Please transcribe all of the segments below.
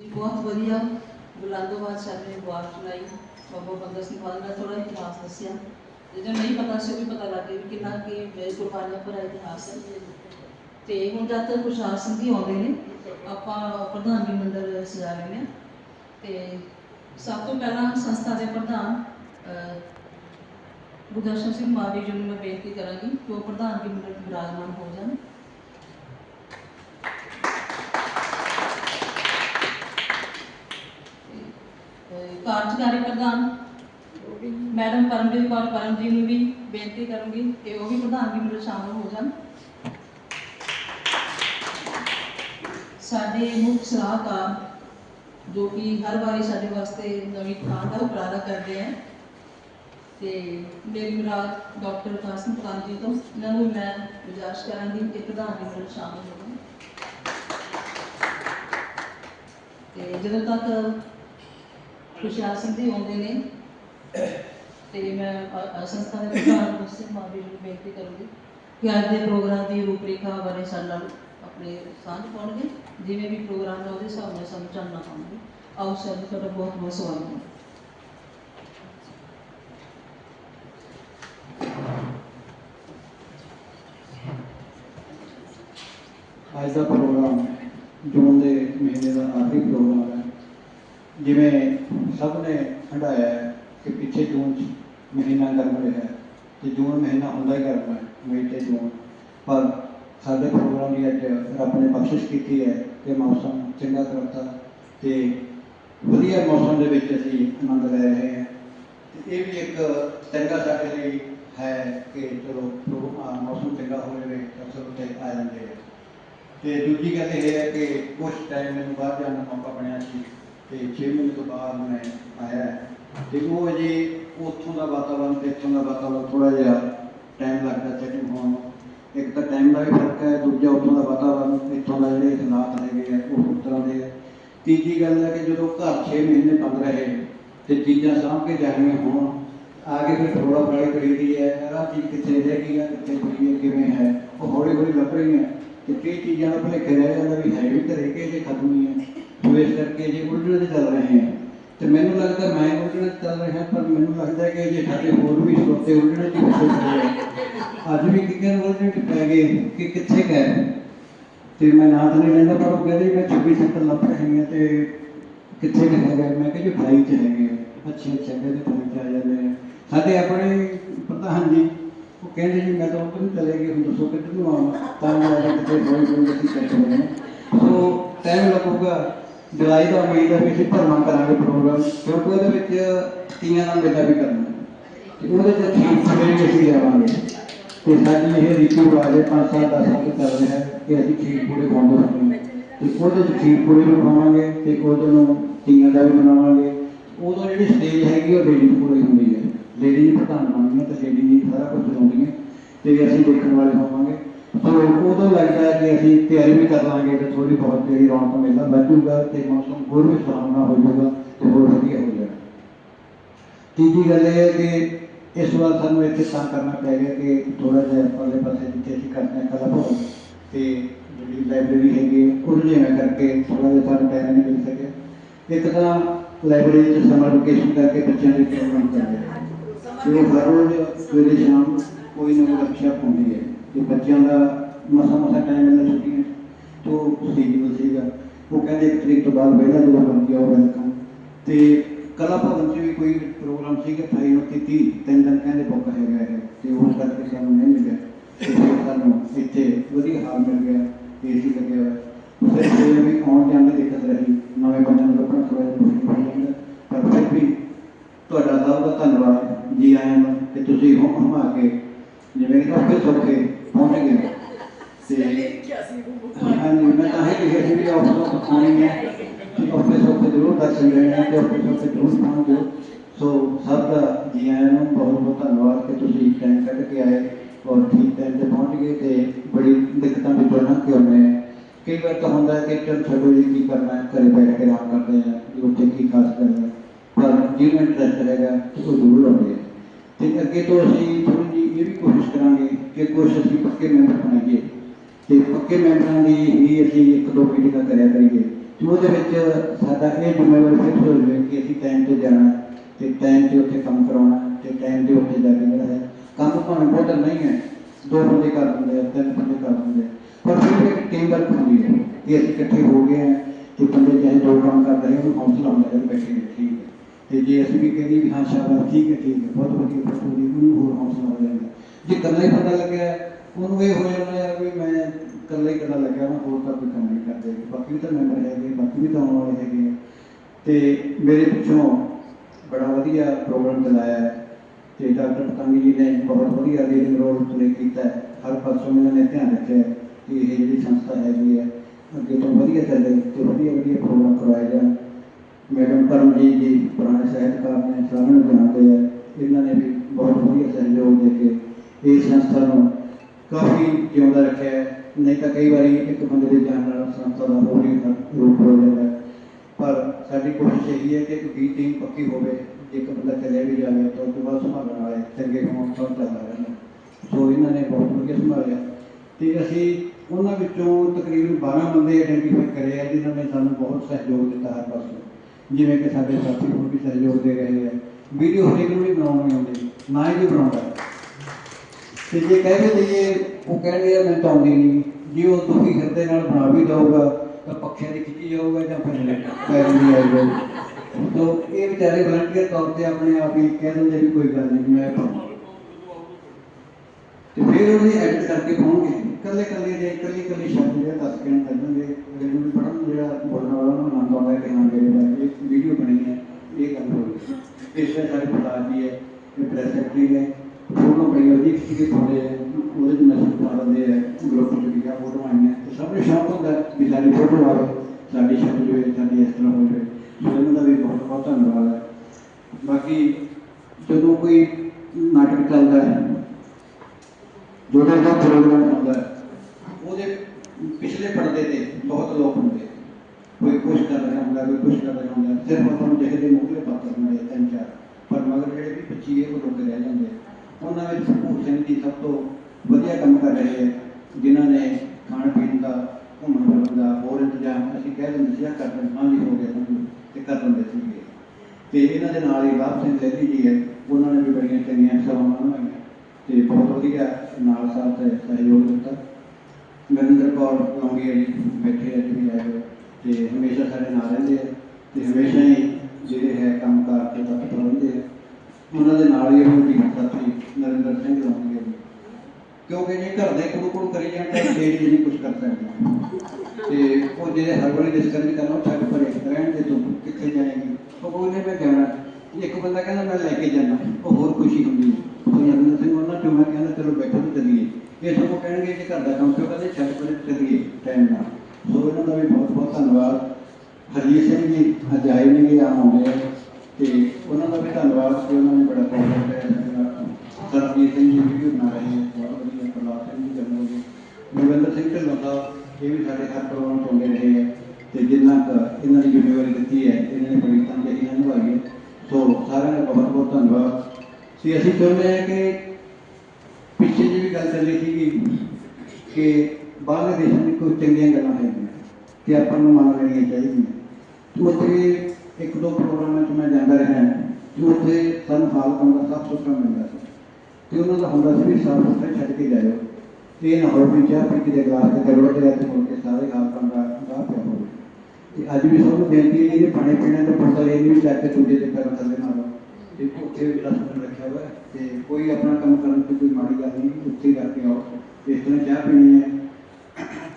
ਬਹੁਤ ਵਧੀਆ। ਬੁਲੰਦੋਬਾਦ ਸਾਹਿਬ ਨੇ ਬਾਤ ਸੁਣਾਈ। ਬਾਬਾ ਬੰਦਾ ਸਿੰਘ ਬਾਦਲ ਦਾ ਥੋੜਾ ਇਤਿਹਾਸ ਦੱਸਿਆ। ਜਿਹਨੂੰ ਨਹੀਂ ਪਤਾ ਸੀ ਉਹ ਵੀ ਪਤਾ ਲੱਗ ਗਿਆ ਵੀ ਕਿੰਨਾ ਕਿ ਮੇਰੇ ਕੁਰਬਾਨੀਆਂ ਭਰਾ ਇਤਿਹਾਸ ਹੈ। ਤੇ ਹੁਣ ਜਦ ਤੱਕ ਖੁਸ਼ਹਾਲ ਸਿੰਘ ਜੀ ਆਉਂਦੇ ਨੇ ਆਪਾਂ ਪ੍ਰਧਾਨਗੀ ਮੰਡਲ ਸਜਾ ਲੈਂਦੇ ਹਾਂ। ਤੇ ਸਭ ਤੋਂ ਪਹਿਲਾਂ ਸੰਸਥਾ ਦੇ ਪ੍ਰਧਾਨ ਅਹ, ਗੁਰਦਰਸ਼ਨ ਸਿੰਘ ਮਾਵੀ ਜੀ ਨੂੰ ਮੈਂ ਬੇਨਤੀ ਕਰਾਂਗੀ ਕਿ ਉਹ ਪ੍ਰਧਾਨਗੀ ਮੰਡਲ ਵਿਰਾਜਮਾਨ ਹੋ ਜਾਣ। ਕਾਰਜਕਾਰੀ ਪ੍ਰਧਾਨ। ਮੈਡਮ ਪਰਮਜੀਤ ਕੌਰ ਪਰਮ ਜੀ ਨੂੰ ਵੀ ਬੇਨਤੀ ਕਰੂੰਗੀ ਕਿ ਉਹ ਵੀ ਪ੍ਰਧਾਨਗੀ ਵਿੱਚ ਸ਼ਾਮਲ ਹੋ ਜਾਣ। ਸਾਡੇ ਮੁੱਖ ਸਲਾਹਕਾਰ ਜੋ ਕਿ ਹਰ ਵਾਰੀ ਸਾਡੇ ਵਾਸਤੇ ਨਵੀਂ ਥਾਂ ਦਾ ਉਪਰਾਲਾ ਕਰਦੇ ਆ ਤੇ ਮੇਰੀ ਮੁਰਾਦ ਡਾਕਟਰ ਕਾਸਿਮ ਪ੍ਰਧਾਨ ਜੀ ਤੋਂ, ਇਹਨਾਂ ਨੂੰ ਮੈਂ ਗੁਜ਼ਾਰਿਸ਼ ਕਰਾਂਗੀ ਕਿ ਪ੍ਰਧਾਨਗੀ ਵਿੱਚ ਸ਼ਾਮਲ ਹੋ ਜਾਣ ਤੇ ਜਦੋਂ ਤੱਕ ਖੁਸ਼ਹਾਲ ਸਿੰਘ ਜੀ ਆਉਂਦੇ ਨੇ। ਤੇ ਮੈਂ ਅ- ਅ- ਸੰਸਥਾ ਦੇ ਪ੍ਰਧਾਨ ਮੁਸਤਫਾ ਮਾਵੀ ਨੂੰ ਬੇਨਤੀ ਕਰੂੰਗੀ ਕਿ ਅੱਜ ਦੇ ਪ੍ਰੋਗਰਾਮ ਦੀ ਰੂਪਰੇਖਾ ਬਾਰੇ ਸਾਡੇ ਨਾਲ ਆਪਣੇ ਸਾਂਝ ਪਾਉਣਗੇ। ਜਿਵੇਂ ਵੀ ਪ੍ਰੋਗਰਾਮ ਹੈ, ਉਹਦੇ ਹਿਸਾਬ ਨਾਲ ਸਾਨੂੰ ਚਾਨਣਾ ਪਾਉਣਗੇ। ਆਓ ਸਰ, ਤੁਹਾਡਾ ਬਹੁਤ ਬਹੁਤ ਸਵਾਗਤ ਹੈ। ਅੱਜ ਦਾ ਪ੍ਰੋਗਰਾਮ ਜੂਨ ਦੇ ਮਹੀਨੇ ਦਾ ਆਖਰੀ ਪ੍ਰੋਗਰਾਮ ਹੈ ਜਿਵੇਂ ਸਭ ਨੇ ਹੰਡਾਇਆ ਹੈ ਕਿ ਪਿੱਛੇ ਜੂਨ 'ਚ ਮਹੀਨਾ ਗਰਮ ਰਿਹਾ ਹੈ। ਤੇ ਜੂਨ ਮਹੀਨਾ ਹੁੰਦਾ ਹੀ ਗਰਮ ਹੈ, ਮਈ ਤੇ ਜੂਨ। ਪਰ ਸਾਡੇ ਪ੍ਰੋਗਰਾਮ ਦੀ ਅੱਜ ਰੱਬ ਨੇ ਬਖਸ਼ਿਸ਼ ਕੀਤੀ ਹੈ ਕਿ ਮੌਸਮ ਚੰਗਾ ਕਰਤਾ ਤੇ ਵਧੀਆ ਮੌਸਮ ਦੇ ਵਿੱਚ ਅਸੀਂ ਆਨੰਦ ਲੈ ਰਹੇ ਹਾਂ। ਤੇ ਇਹ ਵੀ ਇੱਕ ਚੰਗਾ ਸਾਡੇ ਲਈ ਹੈ ਕਿ ਚਲੋ ਪ੍ਰੋ- ਮੌਸਮ ਚੰਗਾ ਹੋ ਜਾਵੇ ਤਾਂ ਅਸਲ ਉੱਤੇ ਆ ਜਾਂਦੇ ਆ। ਤੇ ਦੂਜੀ ਗੱਲ ਇਹ ਹੈ ਕਿ ਕੁਝ ਟਾਈਮ ਮੈਨੂੰ ਬਾਹਰ ਜਾਣ ਦਾ ਮੌਕਾ ਬਣਿਆ ਸੀ। ਤੇ 6 ਮਹੀਨੇ ਤੋਂ ਬਾਅਦ ਮੈਂ ਆਇਆ। ਹੈ। ਉਹ ਜੀ ਉੱਥੋਂ ਦਾ ਵਾਤਾਵਰਣ ਤੇ ਇੱਥੋਂ ਦਾ ਵਾਤਾਵਰਣ ਥੋੜਾ ਜਿਹਾ ਟਾਈਮ ਲੱਗਦਾ ਸੈਟਿੰਗ ਹੋਣ ਨੂੰ। ਇੱਕ ਤਾਂ ਟਾਈਮ ਦਾ ਵੀ ਫ਼ਰਕ ਹੈ, ਦੂਜਾ ਉੱਥੋਂ ਦਾ ਵਾਤਾਵਰਣ ਇੱਥੋਂ ਦਾ ਜਿਹੜੇ ਹਾਲਾਤ ਹੈਗੇ ਆ, ਉਹ ਹੋਰ ਤਰ੍ਹਾਂ ਦੇ ਹੈ ਤੀਜੀ ਗੱਲ ਹੈ ਕਿ ਜਦੋਂ ਘਰ 6 ਮਹੀਨੇ ਬੰਦ ਰਹੇ, ਤੇ ਚੀਜ਼ਾਂ ਸਾਂਭ ਕੇ ਜਾਣੀਆਂ ਹੋਣ, ਆ ਕੇ ਫਿਰ ਥੋੜਾ ਫਰਾਈ ਕਰੀਦੀ ਹੈ। ਆਹ ਚੀਜ਼ ਕਿੱਥੇ ਹੈਗੀ ਆ, ਕਿੱਥੇ ਪਈ ਹੈ ਕਿਵੇਂ ਹੈ, ਉਹ ਹੌਲੀ ਹੌਲੀ ਲੱਭ ਰਹੀਆਂ। ਤੇ ਕਈ ਚੀਜ਼ਾਂ ਦਾ ਭੁਲੇਖੇ ਰਹਿ ਜਾਂਦਾ ਵੀ ਹੈ ਵੀ ਘਰੇ ਕਿ ਜੇ ਖਤਮ ਹੀ ਹੈ। ਸੋ ਕਰਕੇ ਜੇ ਉਲਝਣ ਤੇ ਚੱਲ ਰਹੇ ਹਾਂ। ਤੇ ਮੈਨੂੰ ਲੱਗਦਾ ਮੈਂ ਉਲਝਣ ਤੇ ਚੱਲ ਰਿਹਾ, ਪਰ ਮੈਨੂੰ ਲੱਗਦਾ ਕਿ ਜੇ ਸਾਡੇ ਹੋਰ ਵੀ ਸਰੋਤੇ ਉਲਝਣ ਚ ਫਸੇ ਹੋਏ ਆ, ਅੱਜ ਵੀ ਕਿੱਥੇ ਉਲਝਣ ਚ ਪੈ ਗਏ, ਕਿ ਕਿੱਥੇ ਗਏ ਤੇ ਮੈਂ ਨਾਂ ਨਹੀਂ ਲੈਂਦਾ, ਪਰ ਉਹ ਕਹਿੰਦੇ ਮੈਂ 26 ਸੈਕਟਰ ਲੱਭ ਰਹੀ ਹਾਂ ਤੇ ਕਿੱਥੇ ਕੁ ਹੈਗਾ? ਮੈਂ ਕਿਹਾ ਜੀ ਫਲਾਈ ਚ ਹੈਗੇ ਅੱਛੇ ਅੱਛੇ, ਕਹਿੰਦੇ ਫਲਾਈ ਆ ਜਾਂਦੇ ਨੇ ਸਾਡੇ ਆਪਣੇ ਪ੍ਰਧਾਨ ਜੀ, ਉਹ ਕਹਿੰਦੇ ਜੀ, ਮੈਂ ਤਾਂ ਉੱਧਰ ਨੂੰ ਚਲੇ ਗਏ, ਹੁਣ ਦੱਸੋ ਕਿੱਧਰ ਨੂੰ ਆਵਾਂ ਤਾਂ ਮੈਂ ਕਿਤੇ ਹੋਈ ਹੋਈ ਅਸੀਂ ਸੈੱਟ ਹੋਏ ਸੋ ਟਾਈਮ ਲੱਗੂਗਾ। ਜੁਲਾਈ ਦਾ ਉਮੀਦ ਹੈ ਵੀ ਅਸੀਂ ਭਰਵਾਂ ਕਰਾਂਗੇ ਪ੍ਰੋਗਰਾਮ, ਕਿਉਂਕਿ ਉਹਦੇ ਵਿੱਚ ਤੀਆਂ ਦਾ ਮੇਲਾ ਵੀ ਕਰਨਾ। ਹੈ। ਤੇ ਉਹਦੇ ਚ ਠੀਕ ਸਮੇਂ ਵੀ ਅਸੀਂ ਜਾਵਾਂਗੇ। ਤੇ ਸਾਡੀ ਇਹ ਰੀਤੀ ਰਿਵਾਜ ਹੈ, ਪੰਜ ਸਾਲ, ਦਸ ਸਾਲ ਚੱਲ ਰਿਹਾ ਹੈ ਕਿ ਅਸੀਂ ਖੀਰ ਪੂਰੇ ਖਾਂਦੇ ਹੁੰਦੇ ਹਾਂ ਤੇ ਉਹਦੇ ਚ ਖੀਰ ਪੂਰੇ ਵੀ ਖਾਵਾਂਗੇ ਤੇ ਉਹਦੇ ਨੂੰ ਤੀਆਂ ਦਾ ਵੀ ਬਣਾਵਾਂਗੇ। ਉਦੋਂ ਜਿਹੜੀ ਸਟੇਜ ਹੈਗੀ ਉਹ ਲੇਡੀ ਪੂਰੀ ਹੁੰਦੀ ਹੈ। ਲੇਡੀ ਪ੍ਰਧਾਨ ਬਣਦੀਆਂ ਤੇ ਲੇਡੀ ਸਾਰਾ ਕੁਝ ਚਲਾਉਂਦੀਆਂ ਤੇ ਅਸੀਂ ਦੇਖਣ ਵਾਲੇ ਹੋਵਾਂਗੇ। ਸੋ ਉਦੋਂ ਲੱਗਦਾ ਕਿ ਅਸੀਂ ਤਿਆਰੀ ਵੀ ਕਰ ਲਾਂਗੇ ਤੇ ਥੋੜੀ ਬਹੁਤ ਜਿਹੜੀ ਰੌਣਕ ਮੇਲਾ ਵੱਜੂਗਾ ਤੇ ਮੌਸਮ ਹੋਰ ਵੀ ਸੁਹਾਵਣਾ ਹੋ ਜਾਊਗਾ ਤੇ ਹੋਰ ਵਧੀਆ ਹੋ ਜਾਏਗਾ। ਤੀਜੀ ਗੱਲ ਇਹ ਹੈ ਕਿ ਇਸ ਵਾਰ ਸਾਨੂੰ ਇੱਥੇ ਤਾਂ ਕਰਨਾ ਪੈ ਗਿਆ ਕਿ ਥੋੜਾ ਜਿਹਾ ਪਰਲੇ ਪਾਸੇ ਜਿੱਥੇ ਅਸੀਂ ਕਰਦੇ ਹਾਂ ਕਲਾ ਭਵਨ ਤੇ ਜਿਹੜੀ ਲਾਇਬ੍ਰੇਰੀ ਹੈਗੀ ਉਹਨੂੰ ਜਿਵੇਂ ਕਰਕੇ ਥੋੜਾ ਜਿਹਾ ਸਾਨੂੰ ਟਾਈਮ ਨਹੀਂ ਮਿਲ ਸਕਿਆ। ਇੱਕ ਤਾਂ ਲਾਇਬ੍ਰੇਰੀ 'ਚ ਸਮਰ ਵਕੇਸ਼ਨ ਕਰਕੇ ਬੱਚਿਆਂ ਦੇ ਪ੍ਰੋਗਰਾਮ ਕਰਦੇ ਆ ਤੇ ਹਰ ਰੋਜ਼ ਸਵੇਰੇ ਸ਼ਾਮ ਕੋਈ ਨਾ ਕੋਈ ਵਰਕਸ਼ਾਪ ਹੁੰਦੀ ਹੈ। ਤੇ ਬੱਚਿਆਂ ਦਾ ਮਸਾ ਮਸਾ ਟਾਈਮ ਮਿਲਦਾ ਛੁੱਟੀਆਂ ਤੋਂ ਸੀਜ਼ਨ ਸੀਗਾ। ਉਹ ਕਹਿੰਦੇ ਇੱਕ ਤਰੀਕ ਤੋਂ ਬਾਅਦ ਪਹਿਲਾਂ ਜਦੋਂ ਬਣ ਗਿਆ ਉਹ ਵੈਲਕਮ ਤੇ ਕਲਾ ਭਵਨ 'ਚ ਵੀ ਕੋਈ ਪ੍ਰੋਗਰਾਮ ਸੀਗਾ 28 29 30 ਤਿੰਨ ਦਿਨ ਕਹਿੰਦੇ ਬੁੱਕ ਹੈਗਾ ਹੈ ਤੇ ਉਸ ਕਰਕੇ ਸਾਨੂੰ ਨਹੀਂ ਮਿਲਿਆ। ਸਾਨੂੰ ਇੱਥੇ ਵਧੀਆ ਹਾਲ ਮਿਲ ਗਿਆ ਏਸੀ ਲੱਗਿਆ ਹੋਇਆ। ਫਿਰ ਇਹ ਵੀ ਆਉਣ ਜਾਣ ਦੀ ਦਿੱਕਤ ਰਹੀ, ਨਵੇਂ ਬੰਦਿਆਂ ਨੂੰ ਲੱਭਣਾ ਥੋੜਾ ਜਿਹਾ ਮੁਸ਼ਕਿਲ ਹੋ ਜਾਂਦਾ ਪਰ ਫਿਰ ਵੀ ਤੁਹਾਡਾ ਸਭ ਦਾ ਧੰਨਵਾਦ ਜੀ ਆਇਆਂ ਨੂੰ, ਕਿ ਤੁਸੀਂ ਹੁਮ ਹੁਮਾ ਕੇ ਜਿਵੇਂ ਕਿ ਔਖੇ ਸੌਖੇ ਪਹੁੰਚ ਗਏ ਤੇ ਹਾਂਜੀ ਮੈਂ ਤਾਂ ਇਹ ਕਿਹਾ ਸੀ ਵੀ ਔਖੇ ਸੌਖੇ ਆਉਣੀ ਹੈ ਕਿ ਔਖੇ ਸੌਖੇ ਜ਼ਰੂਰ ਦਰਸ਼ਨ ਲੈਣੇ ਤੇ ਔਖੇ ਸੌਖੇ ਜ਼ਰੂਰ ਪਹੁੰਚੋ ਸੋ ਸਭ ਦਾ ਜੀ ਆਇਆਂ ਨੂੰ ਬਹੁਤ ਬਹੁਤ ਧੰਨਵਾਦ ਕਿ ਤੁਸੀਂ ਟਾਈਮ ਕੱਢ ਕੇ ਆਏ ਔਰ ਠੀਕ ਟਾਈਮ ਤੇ ਪਹੁੰਚ ਗਏ ਤੇ ਬੜੀ ਦਿੱਕਤਾਂ ਵਿੱਚੋਂ ਲੰਘ ਕੇ ਆਉਂਦੇ ਆ ਕਈ ਵਾਰ ਤਾਂ ਹੁੰਦਾ ਹੈ ਕਿ ਚਲ ਛੱਡੋ ਜੀ ਕੀ ਕਰਨਾ ਹੈ ਘਰੇ ਬੈਠ ਕੇ ਆਰਾਮ ਕਰਦੇ ਆ ਜੀ ਉੱਥੇ ਕੀ ਖਾਸ ਕਰਨਾ ਹੈ। ਪਰ ਜਿਹਨੂੰ ਇੰਟਰਸਟ ਹੈਗਾ ਤੇ ਉਹ ਜ਼ਰੂਰ ਆਉਂਦੇ ਆ ਤੇ ਅੱਗੇ ਤੋਂ ਅਸੀਂ ਥੋੜੀ ਜਿਹੀ ਇਹ ਵੀ ਕੋਸ਼ਿਸ਼ ਕਰਾਂਗੇ ਕਿ ਕੁਛ ਅਸੀਂ ਪੱਕੇ ਮੈਂਬਰ ਬਣਾਈਏ। ਤੇ ਪੱਕੇ ਮੈਂਬਰਾਂ ਦੀ ਹੀ ਅਸੀਂ ਇੱਕ ਦੋ ਮੀਟਿੰਗਾਂ ਕਰਿਆ ਕਰੀਏ। ਤੇ ਉਹਦੇ ਵਿੱਚ ਸਾਡਾ ਇਹ ਜ਼ਿੰਮੇਵਾਰੀ ਫਿਕਸ ਹੋ ਜਾਵੇ ਕਿ ਅਸੀਂ ਟਾਈਮ ਤੇ ਜਾਣਾ ਹੈ ਤੇ ਟਾਈਮ ਤੇ ਉੱਥੇ ਕੰਮ ਕਰਾਉਣਾ ਹੈ ਤੇ ਟਾਈਮ ਤੇ ਉੱਥੇ ਜਾ ਕੇ ਜਿਹੜਾ ਹੈ, ਕੰਮ ਭਾਵੇਂ ਬਹੁਤ ਨਹੀਂ ਹੈ, ਦੋ ਬੰਦੇ ਕਰ ਦਿੰਦੇ ਆ, ਤਿੰਨ ਬੰਦੇ ਕਰ ਦਿੰਦੇ ਪਰ ਫਿਰ ਇੱਕ ਟੀਮ ਵਰਕ ਹੁੰਦੀ ਹੈ ਕਿ ਅਸੀਂ ਇਕੱਠੇ ਹੋ ਗਏ ਹਾਂ, ਤੇ ਬੰਦੇ ਚਾਹੇ ਦੋ ਕੰਮ ਕਰਦੇ ਰਹੇ ਉਹਨੂੰ ਹੌਸਲਾ ਹੁੰਦਾ ਹੈ ਬੈਠੇ ਠੀਕ ਹੈ। ਤੇ ਜੇ ਅਸੀਂ ਵੀ ਕਹਿੰਦੇ ਵੀ ਹਾਂ ਸ਼ਾਬਾਸ਼, ਠੀਕ ਹੈ ਠੀਕ ਹੈ, ਬਹੁਤ ਵਧੀਆ ਬਹੁਤ ਵਧੀਆ ਉਹਨੂੰ ਹੋਰ ਹੌਸਲਾ ਹੋ ਜਾਂਦਾ ਜੇ ਇਕੱਲਾ ਹੀ ਪਤਾ ਲੱਗਿਆ, ਉਹਨੂੰ ਇਹ ਹੋ ਜਾਂਦਾ ਹੈ ਵੀ ਮੈਂ ਇਕੱਲਾ ਹੀ ਇਕੱਲਾ ਲੱਗਿਆ ਮੈਂ ਹੋਰ ਤਾਂ ਕੋਈ ਕੰਮ ਨਹੀਂ ਕਰਦੇ। ਬਾਕੀ ਵੀ ਤਾਂ ਮੈਂਬਰ ਹੈਗੇ, ਬਾਕੀ ਵੀ ਤਾਂ ਆਉਣ ਵਾਲੇ ਹੈਗੇ। ਆ। ਤੇ ਮੇਰੇ ਪਿੱਛੋਂ ਬੜਾ ਵਧੀਆ ਪ੍ਰੋਗਰਾਮ ਚਲਾਇਆ ਹੈ। ਤੇ ਡਾਕਟਰ ਪਤੰਗੀ ਜੀ ਨੇ ਬਹੁਤ ਵਧੀਆ ਲੀਡਿੰਗ ਰੋਲ ਪਲੇ ਕੀਤਾ ਹਰ ਪਾਸੋਂ ਇਹਨਾਂ ਨੇ ਧਿਆਨ ਰੱਖਿਆ ਕਿ ਇਹ ਜਿਹੜੀ ਸੰਸਥਾ ਹੈਗੀ ਹੈ, ਅੱਗੇ ਤੋਂ ਵਧੀਆ ਚੱਲੇ ਤੇ ਵਧੀਆ ਵਧੀਆ ਪ੍ਰੋਗਰਾਮ ਕਰਵਾਏ ਜਾਣ। ਮੈਡਮ ਪਰਮਜੀਤ ਜੀ, ਪੁਰਾਣੇ ਸਾਹਿਤਕਾਰ ਨੇ ਸਾਰਿਆਂ ਨੂੰ ਜਾਣਦੇ ਆ। ਇਹਨਾਂ ਨੇ ਵੀ ਬਹੁਤ ਵਧੀਆ ਸਹਿਯੋਗ ਦੇ ਕੇ ਇਹ ਸੰਸਥਾ ਨੂੰ ਕਾਫੀ ਜਿਉਂਦਾ ਰੱਖਿਆ ਹੈ। ਨਹੀਂ ਤਾਂ ਕਈ ਵਾਰੀ ਇੱਕ ਬੰਦੇ ਦੇ ਜਾਣ ਨਾਲ ਸੰਸਥਾ ਦਾ ਹੋਰ ਹੀ ਰੂਪ ਹੋ ਜਾਂਦਾ ਹੈ। ਪਰ ਸਾਡੀ ਕੋਸ਼ਿਸ਼ ਇਹੀ ਹੈ ਕਿ ਇੱਕ ਵੀ ਟੀਮ ਪੱਕੀ ਹੋਵੇ, ਜੇ ਇੱਕ ਬੰਦਾ ਚਲੇ ਵੀ ਜਾਵੇ ਤਾਂ ਉਹ ਤੋਂ ਬਾਅਦ ਸੰਭਾਲਣ ਵਾਲੇ ਚੰਗੇ ਹੋਣ ਤਾਂ ਚੱਲਦਾ ਰਹਿੰਦਾ ਸੋ ਇਹਨਾਂ ਨੇ ਬਹੁਤ ਵਧੀਆ ਸੰਭਾਲਿਆ। ਤੇ ਅਸੀਂ ਉਹਨਾਂ ਵਿੱਚੋਂ ਤਕਰੀਬਨ 12 ਬੰਦੇ ਆਇਡੈਂਟੀਫਾਈ ਕਰੇ ਆ, ਜਿਨ੍ਹਾਂ ਨੇ ਸਾਨੂੰ ਬਹੁਤ ਸਹਿਯੋਗ ਦਿੱਤਾ ਹਰ ਪਾਸੇ। ਜਿਵੇਂ ਕਿ ਸਾਡੇ ਸਾਥੀ ਹੋਰ ਵੀ ਸਹਿਯੋਗ ਦੇ ਰਹੇ ਆ। ਵੀਡੀਓ ਹਰੇਕ ਨੂੰ ਨਹੀਂ ਬਣਾਉਣੀ ਨਹੀਂ ਆਉਂਦੀ, ਨਾ ਹੀ ਕੋਈ ਬਣਾਉਂਦਾ। ਹੈ। ਤੇ ਜੇ ਕਹਿ ਵੀ ਦਈਏ ਉਹ ਕਹਿੰਦੇ ਆ, ਮੈਂ ਤਾਂ ਆਉਂਦੀ ਨਹੀਂ। ਜੇ ਉਹ ਦੁਖੀ ਹਿਰਦੇ ਨਾਲ ਬਣਾ ਵੀ ਦਊਗਾ, ਤਾਂ ਪੱਖਿਆਂ ਦੀ ਖਿੱਚੀ ਜਾਊਗਾ ਜਾਂ ਫਿਰ ਪੈਰ ਨਹੀਂ ਆਊਗਾ। ਤੋ ਇਹ ਵਿਚਾਰੇ ਵਲੰਟੀਅਰ ਤੌਰ ਤੇ ਆਪਣੇ ਆਪ ਹੀ ਕਹਿ ਦਿੰਦੇ ਵੀ ਕੋਈ ਗੱਲ ਨਹੀਂ, ਮੈਂ ਪਾਉਂਗਾ ਤੇ ਫਿਰ ਉਹਨੇ ਐਡਿਟ ਕਰਕੇ ਪਾਉਣਗੇ। ਕੱਲੇ ਕੱਲੇ ਦੇ ਕੱਲੀ ਕੱਲੀ ਸ਼ਬਦ ਜਿਹੜੇ ਦੱਸ ਕੇ ਕਰ ਦਿੰਦੇ ਅਗਰ ਨੂੰ ਪੜਨ ਨੂੰ ਜਿਹੜਾ ਬੋਲਣ ਵਾਲਾ ਨੂੰ ਆਨੰਦ ਆਉਂਦਾ ਕਿ ਹਾਂ ਮੇਰੇ ਦਾ ਵੀਡੀਓ ਬਣੀ ਹੈ, ਇਹ ਗੱਲ ਹੋ ਗਈ ਇਸ ਵਿੱਚ ਸਾਡੇ ਪ੍ਰਧਾਨ ਜੀ ਹੈ, ਇਹ ਪ੍ਰੈਸ ਸੈਕਟਰੀ ਨੇ ਫੋਟੋ ਬੜੀ ਵਧੀਆ ਖਿੱਚ ਕੇ ਪਾਉਂਦੇ ਉਹਦੇ ਚ ਮੈਸੇਜ ਪਾ ਦਿੰਦੇ ਆ ਗਰੁੱਪ ਚ ਵੀ ਆ ਫੋਟੋ ਆਈਆਂ ਤੇ ਸਭ ਨੂੰ ਸ਼ੌਕ ਹੁੰਦਾ ਵੀ ਸਾਡੀ ਫੋਟੋ ਆਵੇ ਸਾਡੀ ਸ਼ਬਦ ਹੋਵੇ ਸਾਡੀ ਇਸ ਤਰ੍ਹਾਂ ਹੋਵੇ ਸੋ ਇਹਨਾਂ ਦਾ ਵੀ ਬਹੁਤ ਬਹੁਤ ਧੰਨਵਾਦ ਹੈ। ਬਾਕੀ ਜਦੋਂ ਕੋਈ ਨਾਟਕ ਚੱਲਦਾ ਹੈ ਜਦੋਂ ਦਾ ਪ੍ਰੋਗਰਾਮ ਹੁੰਦਾ ਉਹਦੇ ਪਿਛਲੇ ਪਰਦੇ ਤੇ ਬਹੁਤ ਲੋਕ ਹੁੰਦੇ ਆ। ਕੋਈ ਕੁਛ ਕਰ ਰਿਹਾ ਹੁੰਦਾ ਕੋਈ ਕੁਛ ਕਰ ਰਿਹਾ ਹੁੰਦਾ ਸਿਰਫ ਆਪਾਂ ਨੂੰ ਜਿਹੇ ਦੇ ਮੁੱਢਲੇ ਮਿਲੇ ਤਿੰਨ ਚਾਰ, ਪਰ ਮਗਰ ਜਿਹੜੇ ਵੀ 25 ਇਹ ਲੋਕ ਰਹਿ ਜਾਂਦੇ ਉਹਨਾਂ ਵਿੱਚ ਭੂਪ ਸਿੰਘ ਜੀ ਸਭ ਤੋਂ ਵਧੀਆ ਕੰਮ ਕਰ ਰਹੇ ਹੈ ਜਿਨ੍ਹਾਂ ਨੇ ਖਾਣ ਪੀਣ ਦਾ, ਘੁੰਮਣ ਫਿਰਨ ਦਾ ਹੋਰ ਇੰਤਜ਼ਾਮ ਅਸੀਂ ਕਹਿ ਦਿੰਦੇ ਸੀ ਕਰ ਦਿੰਦੇ ਹਾਂ ਜੀ ਹੋ ਗਿਆ ਤੁਹਾਨੂੰ ਤੇ ਕਰ ਦਿੰਦੇ ਸੀਗੇ ਤੇ ਇਹਨਾਂ ਦੇ ਨਾਲ ਹੀ ਲਾਭ ਸਿੰਘ ਲੈਦੀ ਜੀ ਹੈ, ਉਹਨਾਂ ਨੇ ਵੀ ਬੜੀਆਂ ਚੰਗੀਆਂ ਸੇਵਾਵਾਂ ਨਿਭਾਈਆਂ ਤੇ ਬਹੁਤ ਵਧੀਆ ਨਾਲ ਸਾਥ ਸਹਿਯੋਗ ਦਿੱਤਾ। ਨਰਿੰਦਰ ਕੌਰ ਲੌਂਗੀ ਜੀ ਬੈਠੇ ਅੱਜ ਵੀ ਆਏ ਹੋਏ। ਤੇ ਹਮੇਸ਼ਾ ਸਾਡੇ ਨਾਲ ਰਹਿੰਦੇ ਆ ਤੇ ਹਮੇਸ਼ਾ ਹੀ ਜਿਹੜੇ ਹੈ ਕੰਮ ਕਾਰ ਤੇ ਤੱਕ ਰਹਿੰਦੇ ਆ। ਉਹਨਾਂ ਦੇ ਨਾਲ ਹੀ ਉਹ ਟੀਮ ਸਾਥੀ ਨਰਿੰਦਰ ਸਿੰਘ ਲੌਂਗੀਆ ਜੀ ਕਿਉਂਕਿ ਜੇ ਘਰ ਦੇ ਕੁੜੂ ਕੁੜੂ ਕਰੀ ਜਾਣ ਤਾਂ ਸਟੇਜ ਨਹੀਂ ਕੁਝ ਕਰ ਸਕਦਾ ਤੇ ਉਹ ਜਿਹੜੇ ਹਰ ਵਾਰੀ ਡਿਸਕਸ਼ਨ ਕਰਨਾ, ਉਹ ਛੱਡ ਪਰੇ ਰਹਿਣ ਦੇ ਤੂੰ, ਕਿੱਥੇ ਜਾਏਗੀ? ਉਹ ਕਹਿੰਦੇ, ਮੈਂ ਜਾਣਾ। ਇੱਕ ਬੰਦਾ ਕਹਿੰਦਾ, ਮੈਂ ਲੈ ਕੇ ਜਾਣਾ। ਉਹ ਹੋਰ ਖੁਸ਼ੀ ਹੁੰਦੀ ਹੈ ਸੋ ਨਰਿੰਦਰ ਸਿੰਘ ਉਹਨਾਂ ਚੋਂ ਮੈਂ ਕਹਿੰਦਾ, ਚਲੋ ਬੈਠੋ ਤੇ ਚੱਲੀਏ। ਇਹ ਸਗੋਂ ਕਹਿਣਗੇ ਕਿ ਘਰ ਦਾ ਕੰਮ ਕਿਉਂ ਕਹਿੰਦੇ ਛੱਡ ਪਰੇ ਚੱਲੀਏ ਟਾਈਮ ਨਾਲ। ਸੋ ਇਹਨਾਂ ਦਾ ਵੀ ਬਹੁਤ ਬਹੁਤ ਧੰਨਵਾਦ। ਹਰਜੀਤ ਸਿੰਘ ਜੀ ਅੱਜ ਆਏ ਨੇ ਗੇ ਆਮ ਆਉਂਦੇ ਤੇ ਉਹਨਾਂ ਦਾ ਵੀ ਧੰਨਵਾਦ ਕਿ ਉਹਨਾਂ ਨੇ ਬੜਾ ਪ੍ਰੋਗਰਾਮ ਕਰਿਆ ਸਾਡੇ ਸਿੰਘ ਜੀ ਵੀਡੀਓ ਬਣਾ ਰਹੇ ਹੈ ਬਹੁਤ ਵਧੀਆ ਪ੍ਰਲਾਦ ਸਿੰਘ ਜੀ ਕਰਨ ਜੀ ਨਵਿੰਦਰ ਸਿੰਘ ਢਿੱਲੋਂ ਸਾਹਿਬ ਇਹ ਵੀ ਸਾਡੇ ਹਰ ਪ੍ਰੋਗਰਾਮ ਤੋਂ ਆਉਂਦੇ ਰਹੇ ਹੈ ਤੇ ਜਿੰਨਾ ਕੁ ਇਹਨਾਂ ਦੀ ਜ਼ਿੰਮੇਵਾਰੀ ਦਿੱਤੀ ਹੈ, ਇਹਨਾਂ ਨੇ ਬੜੀ ਤਨਦੇਹੀ ਨਾਲ ਨਿਭਾਈ ਹੈ ਸੋ ਸਾਰਿਆਂ ਦਾ ਬਹੁਤ ਬਹੁਤ ਧੰਨਵਾਦ। ਸੀ ਅਸੀਂ ਚਾਹੁੰਦੇ ਹਾਂ ਕਿ ਪਿੱਛੇ ਜਿਹੀ ਵੀ ਗੱਲ ਚੱਲੀ ਸੀਗੀ ਕਿ ਬਾਹਰਲੇ ਦੇਸ਼ਾਂ ਦੀ ਕੋਈ ਚੰਗੀਆਂ ਗੱਲਾਂ ਹੈਗੀਆਂ ਕਿ ਆਪਾਂ ਨੂੰ ਮੰਨ ਲੈਣੀਆਂ ਚਾਹੀਦੀਆਂ। ਉੱਥੇ ਇੱਕ ਦੋ ਪ੍ਰੋਗਰਾਮਾਂ 'ਚ ਮੈਂ ਜਾਂਦਾ ਰਿਹਾ, ਤੇ ਉੱਥੇ ਸਾਨੂੰ ਹਾਲ ਕਮਰਾ ਸਾਫ਼ ਸੁਥਰਾ ਮਿਲਦਾ ਸੀ। ਤੇ ਉਹਨਾਂ ਦਾ ਹੁੰਦਾ ਸੀ ਵੀ ਸਾਫ਼ ਸੁਥਰਾ ਛੱਡ ਕੇ ਜਾਇਓ। ਤੇ ਇਹ ਨਾ ਹੋਵੇ ਵੀ ਚਾਹ ਪੀ ਕੇ ਦੇ ਗਲਾਸ ਤੇ ਕਰੋੜ ਤੇ ਤੇ ਮੁੜ ਕੇ ਸਾਰੇ ਹਾਲ ਕਮਰਾ ਗਾਹ ਪਿਆ ਹੋਵੇ ਤੇ ਅੱਜ ਵੀ ਸਭ ਨੂੰ ਬੇਨਤੀ ਹੈ ਕਿ ਪਾਣੀ ਪੀਣੇ ਦਾ ਬੋਤਲ ਇਹ ਨਹੀਂ ਚੱਕ ਕੇ ਦੂਜੇ ਦੇ ਪੈਰਾਂ ਥੱਲੇ ਮਾਰੋ ਤੇ ਉੱਥੇ ਵੀ ਡਸਟਬਿਨ ਰੱਖਿਆ ਹੋਇਆ, ਤੇ ਕੋਈ ਆਪਣਾ ਕੰਮ ਕਰਨ ਦੀ ਕੋਈ ਮਾੜੀ ਗੱਲ ਨਹੀਂ, ਉੱਥੇ ਹੀ ਆਓ। ਤੇ ਇਸ ਤਰ੍ਹਾਂ ਚਾਹ ਪੀਣੀ ਹੈ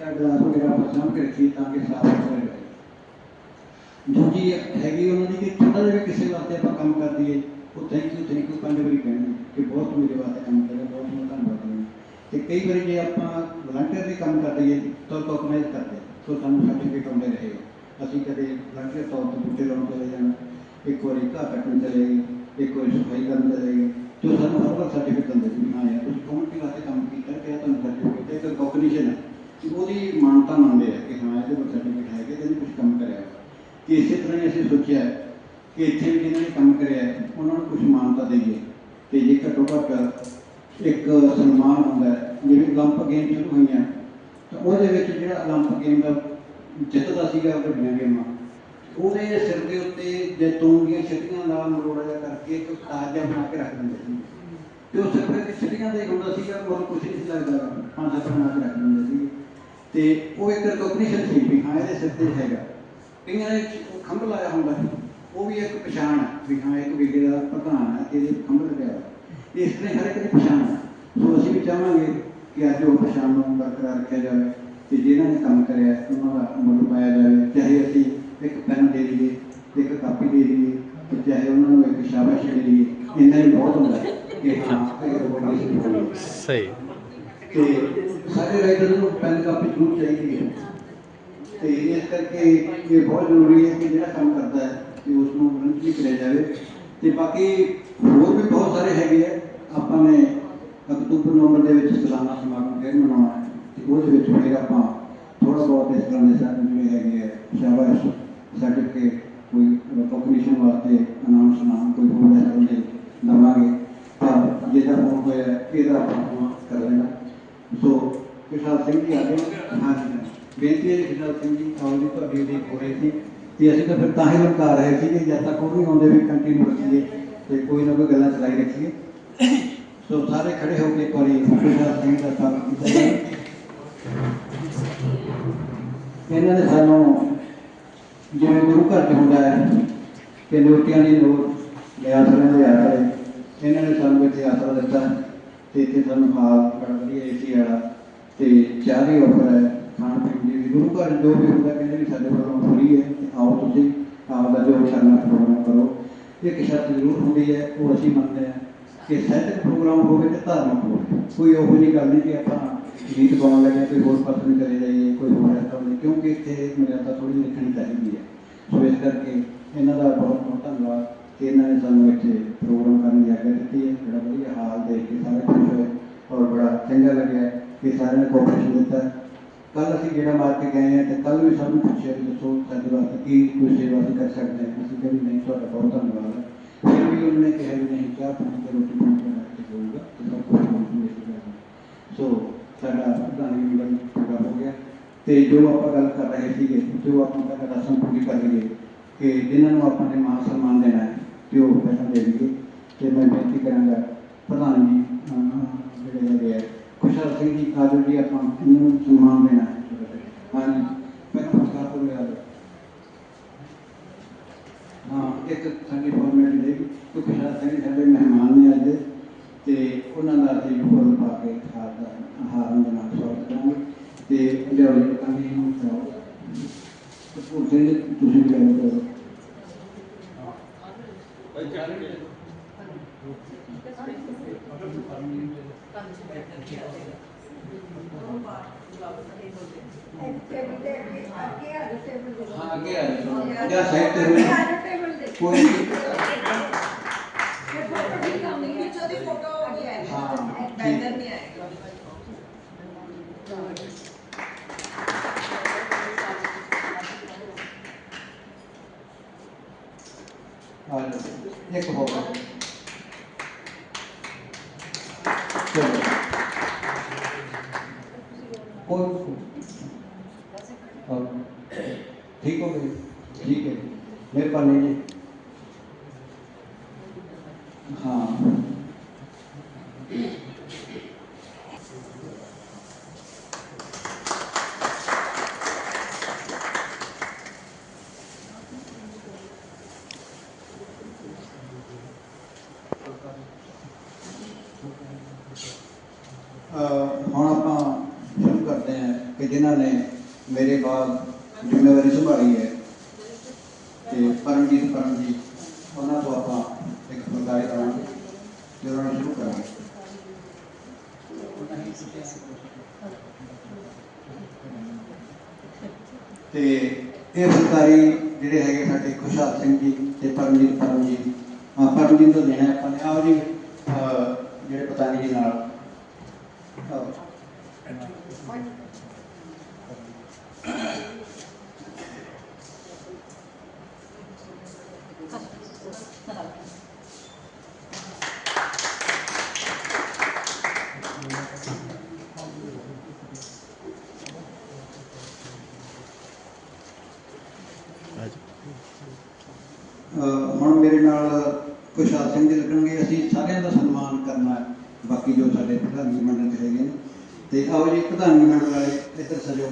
ਤਾਂ ਗਲਾਸ ਵਗੈਰਾ ਆਪਾਂ ਸਾਂਭ ਕੇ ਰੱਖੀਏ ਤਾਂ ਕਿ ਸਾਫ਼ ਸੁਥਰਾ ਰਹੇ ਦੂਜੀ ਹੈਗੀ ਉਹਨਾਂ ਦੀ ਕਿ ਥੋੜਾ ਜਿਹਾ ਵੀ ਕਿਸੇ ਵਾਸਤੇ ਆਪਾਂ ਕੰਮ ਕਰ ਦਈਏ ਉਹ ਥੈਂਕ ਯੂ ਥੈਂਕ ਯੂ ਪੰਜ ਵਾਰੀ ਕਹਿਣਗੇ ਕਿ ਬਹੁਤ ਮੇਰੇ ਵਾਸਤੇ ਕੰਮ ਕਰਿਆ ਬਹੁਤ ਬਹੁਤ ਧੰਨਵਾਦ ਜੀ ਤੇ ਕਈ ਵਾਰੀ ਜੇ ਆਪਾਂ ਵਲੰਟੀਅਰ ਦੇ ਕੰਮ ਕਰ ਦਈਏ ਤਾਂ ਟੋਕਨਾਈਜ਼ ਕਰਦੇ ਸੋ ਸਾਨੂੰ ਸਰਟੀਫਿਕੇਟ ਆਉਂਦੇ ਰਹੇ ਅਸੀਂ ਕਦੇ ਵਲੰਟੀਅਰ ਤੌਰ ਤੇ ਬੂਟੇ ਲਾਉਣ ਚਲੇ ਜਾਣਾ ਇੱਕ ਵਾਰੀ ਘਾਹ ਕੱਟਣ ਚਲੇ ਗਏ ਇੱਕ ਵਾਰੀ ਸਫ਼ਾਈ ਕਰਨ ਚਲੇ ਗਏ ਤੇ ਸਾਨੂੰ ਹਰ ਵਾਰ ਸਰਟੀਫਿਕੇਟ ਦਿੰਦੇ ਸੀ ਵੀ ਹਾਂ ਯਾਰ ਤੁਸੀਂ ਕਮਿਊਨਿਟੀ ਵਾਸਤੇ ਕੰਮ ਕੀਤਾ ਤੇ ਇਹ ਤੁਹਾਨੂੰ ਸਰਟੀਫਿਕੇਟ ਇੱਕ ਰਿਕੋਗਨੀਸ਼ਨ ਹੈ ਕਿ ਉਹਦੀ ਮਾਨਤਾ ਮੰਨਦੇ ਆ ਕਿ ਹਾਂ ਇਹਦੇ ਕੋਲ ਸਰਟੀਫਿਕੇਟ ਹੈ ਕਿ ਇਹਨੇ ਕੁਝ ਕੰਮ ਕਰਿਆ ਹੈ ਕਿ ਇਸੇ ਤਰ੍ਹਾਂ ਹੀ ਅਸੀਂ ਸੋਚਿਆ ਹੈ ਕਿ ਇੱਥੇ ਵੀ ਜਿਹਨਾਂ ਨੇ ਕੰਮ ਕਰਿਆ ਹੈ, ਉਹਨਾਂ ਨੂੰ ਕੁਝ ਮਾਨਤਾ ਦੇਈਏ ਤੇ ਜੇ ਘੱਟੋ ਘੱਟ ਇੱਕ ਸਨਮਾਨ ਹੁੰਦਾ ਹੈ ਜਿਵੇਂ 올림픽 ਗੇਮ ਸ਼ੁਰੂ ਹੋਈਆਂ ਤਾਂ ਉਹਦੇ ਵਿੱਚ ਜਿਹੜਾ 올림픽 ਗੇਮ ਦਾ ਜਿੱਤਦਾ ਸੀਗਾ ਵੱਡੀਆਂ ਗੇਮਾਂ ਉਹਦੇ ਸਿਰ ਦੇ ਉੱਤੇ ਜੈਤੂਨ ਦੀਆਂ ਛਟੀਆਂ ਦਾ ਮਰੋੜਾ ਜਿਹਾ ਕਰਕੇ ਇੱਕ ਤਾਜ ਜਿਹਾ ਬਣਾ ਕੇ ਰੱਖ ਦਿੰਦੇ ਸੀ ਤੇ ਉਹ ਸਿਰਫ ਇੱਕ ਛਟੀਆਂ ਦਾ ਹੀ ਹੁੰਦਾ ਸੀਗਾ ਹੋਰ ਕੁਝ ਨਹੀਂ ਸੀ ਲੱਗਦਾ ਪੰਜ ਸੱਤ ਬਣਾ ਕੇ ਰੱਖ ਦਿੰਦੇ ਸੀ ਤੇ ਉਹ ਇੱਕ ਰਿਕੋਗਨੀਸ਼ਨ ਸੀ ਵੀ ਹਾਂ ਇਹਦੇ ਸਿਰ ਤੇ ਹੈਗਾ। ਕਈਆਂ ਚ ਖੰਭ ਲਾਇਆ ਹੁੰਦਾ ਸੀ। ਉਹ ਵੀ ਇੱਕ ਪਛਾਣ ਹੈ ਵੀ ਹਾਂ ਇੱਕ ਵਿਗੇ ਦਾ ਪ੍ਰਧਾਨ ਹੈ ਇਹਦੇ ਖੰਭ ਲੱਗਿਆ ਹੋਇਆ। ਇਸ ਤਰ੍ਹਾਂ ਹਰ ਇੱਕ ਦੀ ਪਛਾਣ ਹੈ ਸੋ ਅਸੀਂ ਵੀ ਚਾਹਾਂਗੇ ਕਿ ਅੱਜ ਉਹ ਪਛਾਣ ਨੂੰ ਬਰਕਰਾਰ ਰੱਖਿਆ ਜਾਵੇ ਤੇ ਜਿਨ੍ਹਾਂ ਨੇ ਕੰਮ ਕਰਿਆ ਉਹਨਾਂ ਦਾ ਮੁੱਲ ਪਾਇਆ ਜਾਵੇ। ਚਾਹੇ ਅਸੀਂ ਇੱਕ ਪੈਨ ਦੇ ਦਈਏ ਇੱਕ ਕਾਪੀ ਦੇ ਦਈਏ ਤੇ ਚਾਹੇ ਉਹਨਾਂ ਨੂੰ ਇੱਕ ਸ਼ਾਬਾਸ਼ ਦੇ ਦਈਏ ਇੰਨਾ ਹੀ ਬਹੁਤ ਹੁੰਦਾ ਕਿ ਹਾਂ ਸਹੀ। ਤੇ ਸਾਰੇ ਰਾਈਟਰ ਨੂੰ ਪੈਨ ਕਾਪੀ ਜ਼ਰੂਰ ਚਾਹੀਦੀ ਹੈ। ਤੇ ਇਸ ਕਰਕੇ ਇਹ ਬਹੁਤ ਜ਼ਰੂਰੀ ਹੈ ਕਿ ਜਿਹੜਾ ਕੰਮ ਕਰਦਾ ਹੈ ਕਿ ਉਸ ਨੂੰ ਗਰੰਟੀ ਕਰਿਆ ਜਾਵੇ। ਤੇ ਬਾਕੀ ਹੋਰ ਵੀ ਬਹੁਤ ਸਾਰੇ ਹੈਗੇ ਆ। ਆਪਾਂ ਨੇ ਅਕਤੂਬਰ, ਨਵੰਬਰ ਦੇ ਵਿੱਚ ਸਾਲਾਨਾ ਸਮਾਗਮ ਫਿਰ ਮਨਾਉਣਾ ਹੈ। ਤੇ ਉਹਦੇ ਵਿੱਚ ਫਿਰ ਆਪਾਂ ਥੋੜਾ ਬਹੁਤ ਇਸ ਤਰ੍ਹਾਂ ਦੇ ਸਾਰੇ ਜਿਹੜੇ ਹੈਗੇ ਆ, ਸ਼ਾਬਾਸ਼। ਸਰਟੀਫਿਕੇਟ ਕੋਈ ਰਿਕੋਗਨੀਸ਼ਨ ਵਾਸਤੇ ਅਨਾਉਂਸ ਨਾਮ ਕੋਈ ਹੋਰ ਇਸ ਤਰ੍ਹਾਂ ਦੇ ਦਵਾਂਗੇ ਤਾਂ ਜਿਹਦਾ ਹੁਣ ਹੋਇਆ, ਇਹਦਾ ਆਪਾਂ ਕਰ ਲੈਣਾ। ਸੋ ਕਿਸ਼ਾਰ ਸਿੰਘ ਜੀ ਆ ਗਏ। ਹਾਂਜੀ ਬੇਨਤੀ ਹੈ ਜੀ ਸਿੰਘ ਜੀ ਆਉਣ ਦੀ ਤੁਹਾਡੀ ਦੀ ਹੋ ਰਹੀ ਸੀ। ਤੇ ਅਸੀਂ ਤਾਂ ਫਿਰ ਤਾਂ ਹੀ ਲਮਕਾ ਰਹੇ ਸੀ ਕਿ ਜਦ ਤੱਕ ਉਹ ਨਹੀਂ ਆਉਂਦੇ ਵੀ ਕੰਟੀਨਿਊ ਰੱਖੀਏ ਤੇ ਕੋਈ ਨਾ ਕੋਈ ਗੱਲਾਂ ਚਲਾਈ ਰੱਖੀਏ। ਸੋ ਸਾਰੇ ਖੜੇ ਹੋ ਕੇ ਇੱਕ ਵਾਰੀ ਸਿੰਘ ਦਾ ਕੰਮ ਕੀਤਾ ਇਹਨਾਂ ਨੇ ਸਾਨੂੰ ਜਿਵੇਂ ਗੁਰੂ ਘਰ ਚ ਹੁੰਦਾ ਹੈ ਕਿ ਲੋਟੀਆਂ ਦੀ ਲੋੜ ਲਿਆ ਸਰਾਂ ਦੇ ਆਸਰੇ ਇਹਨਾਂ ਨੇ ਸਾਨੂੰ ਇੱਥੇ ਆਸਰਾ ਦਿੱਤਾ ਤੇ ਇੱਥੇ ਸਾਨੂੰ ਹਾਲ ਬੜਾ ਵਧੀਆ ਏਸੀ ਵਾਲਾ ਤੇ ਚਾਹ ਦੀ ਆਫਰ ਹੈ ਖਾਣ ਪੀਣ ਦੀ ਵੀ ਗੁਰੂ ਘਰ ਜੋ ਵੀ ਹੁੰਦਾ ਕਹਿੰਦੇ ਵੀ ਸਾਡੇ ਵੱਲੋਂ ਫਰੀ ਹੈ, ਤੇ ਆਓ ਤੁਸੀਂ, ਆਪ ਦਾ ਜੋ ਕਰਨਾ ਪ੍ਰੋਗਰਾਮ ਕਰੋ। ਇੱਕ ਸ਼ਰਤ ਜ਼ਰੂਰ ਹੁੰਦੀ ਹੈ, ਉਹ ਅਸੀਂ ਮੰਨਦੇ ਹਾਂ ਕਿ ਸਾਹਿਤਕ ਪ੍ਰੋਗਰਾਮ ਹੋਵੇ ਤੇ ਧਾਰਮਿਕ ਹੋਵੇ। ਕੋਈ ਇਹੋ ਜਿਹੀ ਗੱਲ ਨਹੀਂ ਕਿ ਆਪਾਂ ਗੀਤ ਗਾਉਣ ਲੱਗੇ, ਕੋਈ ਹੋਰ ਪਾਸੇ ਨੂੰ ਚਲੇ ਜਾਈਏ, ਕੋਈ ਹੋਰ ਇਸ ਤਰ੍ਹਾਂ ਕਿਉਂਕਿ ਇੱਥੇ ਮਰਿਆਦਾ ਥੋੜੀ ਰੱਖਣੀ ਚਾਹੀਦੀ ਹੈ। ਸੋ ਇਸ ਕਰਕੇ ਇਹਨਾਂ ਦਾ ਬਹੁਤ ਬਹੁਤ ਧੰਨਵਾਦ ਕਿ ਇਹਨਾਂ ਨੇ ਸਾਨੂੰ ਇੱਥੇ ਪ੍ਰੋਗਰਾਮ ਕਰਨ ਦੀ ਆਗਿਆ ਦਿੱਤੀ ਹੈ ਬੜਾ ਵਧੀਆ ਹਾਲ ਦੇਖ ਕੇ ਸਾਰੇ ਖੁਸ਼ ਹੋਏ ਔਰ ਬੜਾ ਚੰਗਾ ਲੱਗਿਆ ਕਿ ਸਾਰਿਆਂ ਨੇ ਕੋਆਪਰੇਸ਼ਨ ਦਿੱਤਾ। ਕੱਲ ਅਸੀਂ ਜਿਹੜਾ ਮਾਰ ਕੇ ਗਏ ਹਾਂ ਤੇ ਕੱਲ ਵੀ ਸਾਨੂੰ ਪੁੱਛਿਆ ਕਿ ਦੱਸੋ ਸਾਡੇ ਵਾਸਤੇ ਕੀ ਕੋਈ ਸੇਵਾ ਅਸੀਂ ਕਰ ਸਕਦੇ ਹਾਂ। ਅਸੀਂ ਕਹਿੰਦੇ ਨਹੀਂ, ਤੁਹਾਡਾ ਬਹੁਤ ਧੰਨਵਾਦ ਹੈ। ਫਿਰ ਵੀ ਉਹਨਾਂ ਨੇ ਕਿਹਾ ਵੀ ਨਹੀਂ, ਚਾਹ ਪਾਣੀ ਤੇ ਰੋਟੀ ਪਾਣੀ ਦਾ ਰੱਖ ਹੋਊਗਾ ਤੇ ਸਭ ਕੁਝ ਤੁਹਾਨੂੰ ਸੋ ਸਾਡਾ ਪ੍ਰਧਾਨ ਮੰਡਲ ਪੂਰਾ ਹੋ ਗਿਆ। ਤੇ ਜੋ ਆਪਾਂ ਗੱਲ ਕਰ ਰਹੇ ਸੀਗੇ, ਜੋ ਆਪਾਂ ਪਹਿਲਾਂ ਰਸਮ ਪੂਰੀ ਕਰ ਲਈਏ ਕਿ ਜਿਨ੍ਹਾਂ ਨੂੰ ਆਪਾਂ ਨੇ ਮਾਨ ਸਨਮਾਨ ਦੇਣਾ ਹੈ, ਤੇ ਉਹ ਪਹਿਲਾਂ ਦੇ ਦਈਏ। ਤੇ ਮੈਂ ਬੇਨਤੀ ਕਰਾਂਗਾ, ਪ੍ਰਧਾਨ ਜੀ ਜਿਹੜੇ ਹੈਗੇ ਆ ਸਿੰਘ ਜੀ ਆਜੋ ਜੀ ਆਪਾਂ ਨੂੰ ਸਨਮਾਨ ਦੇਣਾ ਹੈ। ਹਾਂਜੀ ਨਮਸਕਾਰ ਕਰੋ ਯਾਰ ਹਾਂ, ਇੱਕ ਸਾਡੀ ਫਾਰਮੈਟ ਦੇ ਕਿ ਖੁਸ਼ਹਾਲ ਸਿੰਘ ਸਾਡੇ ਮਹਿਮਾਨ ਨੇ ਅੱਜ ਤੇ ਉਹਨਾਂ ਦਾ ਅਸੀਂ ਫੁੱਲ ਪਾ ਕੇ ਹਾਰ ਦਾ ਹਾਰਨ ਦੇ ਨਾਲ ਸਵਾਗਤ ਕਰਾਂਗੇ ਤੇ ਲਿਆਓ ਕੰਨੀ ਨੂੰ ਚਾਹੋ ਉਹ ਸਿੰਘ ਤੁਸੀਂ ਵੀ ਗੱਲ ਕਰੋ। ਹਾਂ ਅੱਗੇ ਆ ਜਾਓ ਜਾਂ ਸਾਈਡ ਤੇ ਹੋਏ ਕੋਈ ਆ ਜਾਓ ਇੱਕ ਹੋ ਗਿਆ ਚਲੋ ਕੋਈ ਹਾਂ। ਠੀਕ ਹੋ ਗਈ ਠੀਕ ਹੈ ਮਿਹਰਬਾਨੀ ਜੀ ਹਾਂ ਅਹ ਹੁਣ ਆਪਾਂ ਸ਼ੁਰੂ ਕਰਦੇ ਹਾਂ ਕਿ ਜਿਨ੍ਹਾਂ ਨੇ ਮੇਰੇ ਬਾਅਦ ਜ਼ਿੰਮੇਵਾਰੀ ਸੰਭਾਲੀ ਹੈ ਤੇ ਪਰਮਜੀਤ ਪਰਮ ਜੀ ਉਹਨਾਂ ਤੋਂ ਆਪਾਂ ਇੱਕ ਫੁਲਕਾਰੀ ਕਰਾਂਗੇ, ਤੇ ਉਹਨਾਂ ਨੂੰ ਸ਼ੁਰੂ ਕਰਾਂਗੇ। ਤੇ ਇਹ ਫੁਲਕਾਰੀ ਜਿਹੜੇ ਹੈਗੇ ਸਾਡੇ ਖੁਸ਼ਹਾਲ ਸਿੰਘ ਜੀ ਤੇ ਪਰਮਜੀਤ ਪਰਮ ਜੀ ਆ ਪਰਮਜੀਤ ਤੋਂ ਦੇਣਾ ਆਪਾਂ ਨੇ। ਆਓ ਜੀ ਜਿਹੜੇ ਪਤਾਨੀ ਜੀ ਨਾਲ। ਹੁਣ ਮੇਰੇ ਨਾਲ ਕੁਸ਼ਾਲ ਸਿੰਘ ਜੀ ਲੱਗਣਗੇ। ਅਸੀਂ ਸਾਰਿਆਂ ਦਾ ਸਨਮਾਨ ਕਰਨਾ ਹੈ। ਬਾਕੀ ਜੋ ਸਾਡੇ ਪ੍ਰਧਾਨੀ ਮੰਡਲ ਹੈਗੇ ਨੇ। ਤੇ ਆਓ ਜੀ, ਪ੍ਰਧਾਨੀ ਮੰਡਲ ਵਾਲੇ, ਇੱਧਰ ਸਜੋ।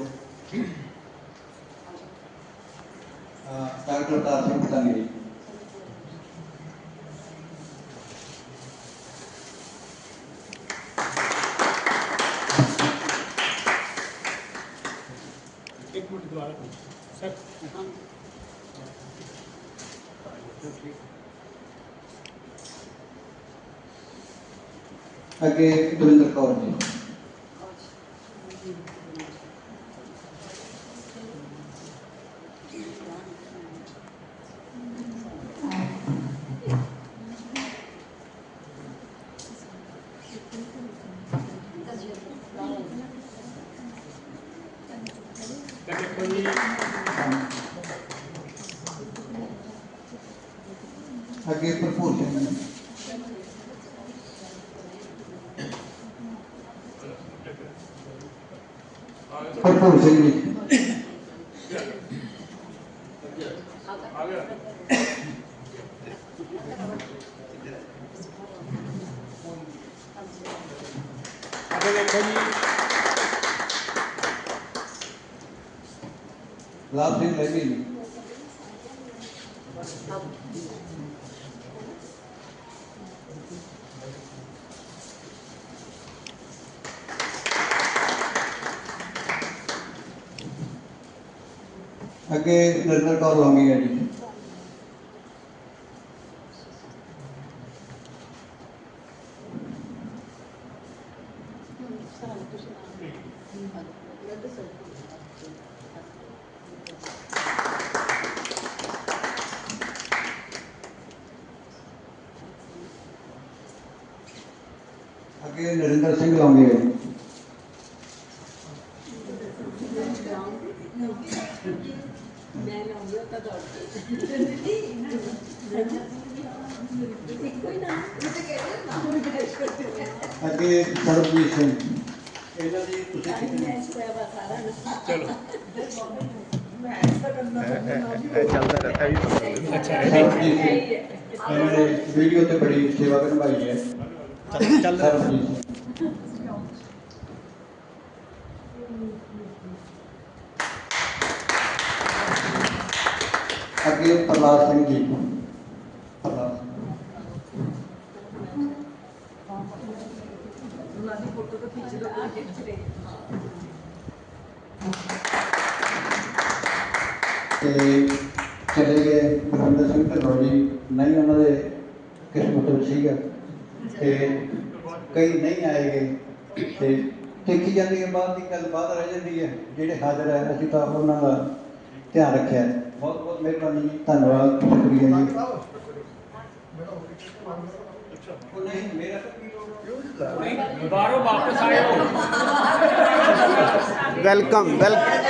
ਅਹ ਡਾਕਟਰ ਤਾਰ ਸਿੰਘ ਪ੍ਰਧਾਨ ਜੀ ਇੱਕ ਮਿੰਟ ਦੁਬਾਰਾ ਕਰੋ ਸਰ ਅੱਗੇ ਦਵਿੰਦਰ ਕੌਰ ਜੀ ਤਾਂ ਦੇਖੋ ਜੀ ਅੱਗੇ ਭਰਪੂਰ ਸਿੰਘ ਜੀ ਭਰਪੂਰ ਸਿੰਘ ਜੀ ਅੱਗੇ ਦੇਖੋ ਜੀ ਲਾਭ ਸਿੰਘ ਲੈਵੀ ਜੀ ਅੱਗੇ ਨਰਿੰਦਰ ਕੌਰ ਲੌਂਗੀ ਹੈ ਜੀ। ਅੱਗੇ ਨਰਿੰਦਰ ਸਿੰਘ ਲੌਂਗੀ ਹੈ ਜੀ ਮੈਂ ਲਾਉਂਗੀ ਉਹ ਤਾਂ ਦੌੜ ਇੱਕੋ ਹੀ ਨਾ ਮੈਂ ਤਾਂ ਕਹਿੰਦੀ ਨਾ ਅੱਗੇ ਸਰਬਜੀਤ ਸਿੰਘ ਇਹਨਾਂ ਦੀ ਤੁਸੀਂ ਸਾਰੀ ਮੈਚ ਹੋਇਆ ਵਾ ਸਾਰਾ ਨਾ ਚਲੋ ਚੱਲਦਾ ਰਹਿਤਾ ਵੀ ਅੱਛਾ ਸਰਬਜੀਤ ਹੈ ਸਿੰਘ ਹੀ ਹੈ ਇਹਨਾਂ ਨੇ ਵੀਡੀਓ ਤੇ ਬੜੀ ਸੇਵਾ ਨਿਭਾਈ ਹੈ ਚੱਲ ਚੱਲ ਸਰਬਜੀਤ ਸਿੰਘ ਅੱਗੇ ਪ੍ਰਲਾਦ ਸਿੰਘ ਜੀ ਪ੍ਰਲਾਦ ਸਿੰਘ। ਉਹਨਾਂ ਦੀ ਫੋਟੋ ਤਾਂ ਖਿੱਚ ਲਓ ਆ ਖਿੱਚ ਰਹੇ ਤੇ ਚਲੇ ਗਏ ਗੁਰਵਿੰਦਰ ਸਿੰਘ ਢਿੱਲੋਂ ਜੀ। ਨਹੀਂ ਉਹਨਾਂ ਦੇ ਕਿਸਮਤ ਵਿੱਚ ਸੀਗਾ। ਤੇ ਕਈ ਨਹੀਂ ਆਏਗੇ ਤੇ ਦੇਖੀ ਜਾਂਦੀ ਹੈ ਬਾਅਦ ਦੀ ਗੱਲ ਬਾਅਦ ਰਹਿ ਜਾਂਦੀ ਹੈ। ਜਿਹੜੇ ਹਾਜ਼ਰ ਹੈ ਅਸੀਂ ਤਾਂ ਉਹਨਾਂ ਦਾ ਧਿਆਨ ਰੱਖਿਆ। ਬਹੁਤ ਬਹੁਤ ਮਿਹਰਬਾਨੀ ਜੀ। ਧੰਨਵਾਦ ਸ਼ੁਕਰੀਆ ਜੀ। ਉਹ ਨਹੀਂ ਮੇਰਾ ਤਾਂ ਕੀ ਲੋੜ ਦੁਬਾਰਾ ਵਾਪਸ ਆਇਓ। ਵੈਲਕਮ ਵੈਲਕਮ